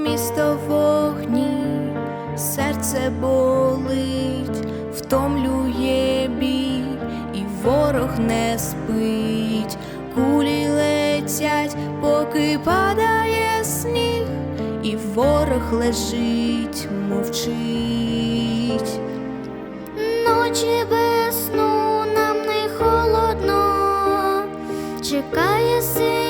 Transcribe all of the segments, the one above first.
місто вогні, серце болить, втомлює біль, і ворог не спить, кулі летять, поки падає сніг, і ворог лежить, мовчить. Ночі без сну нам не холодно, чекає сім'я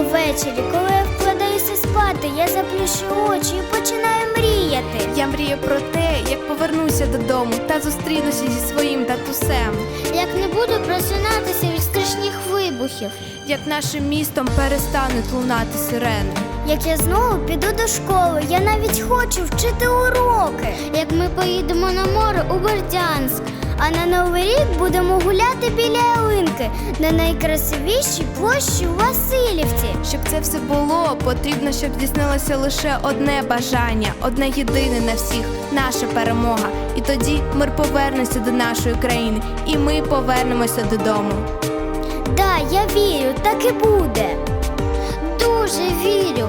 Увечері, коли я вкладаюся спати, я заплющу очі і починаю мріяти. Я мрію про те, як повернуся додому та зустрінуся зі своїм татусем, Як не буду просинатися від страшних вибухів, як нашим містом перестануть лунати сирени. як я знову піду до школи, я навіть хочу вчити уроки. Як ми поїдемо на море у Бердянськ, а на Новий рік будемо гуляти біля ялинки на найкрасивішій площі у Васильівці. Щоб це все було, потрібно, щоб здійснилося лише одне бажання, одне єдине на всіх наша перемога. І тоді мир повернеться до нашої країни, і ми повернемося додому. Да, я вірю, так і буде. Дуже вірю.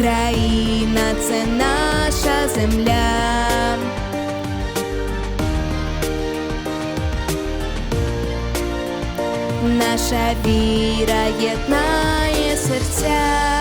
Україна це наша земля. Наша віра єднає серця.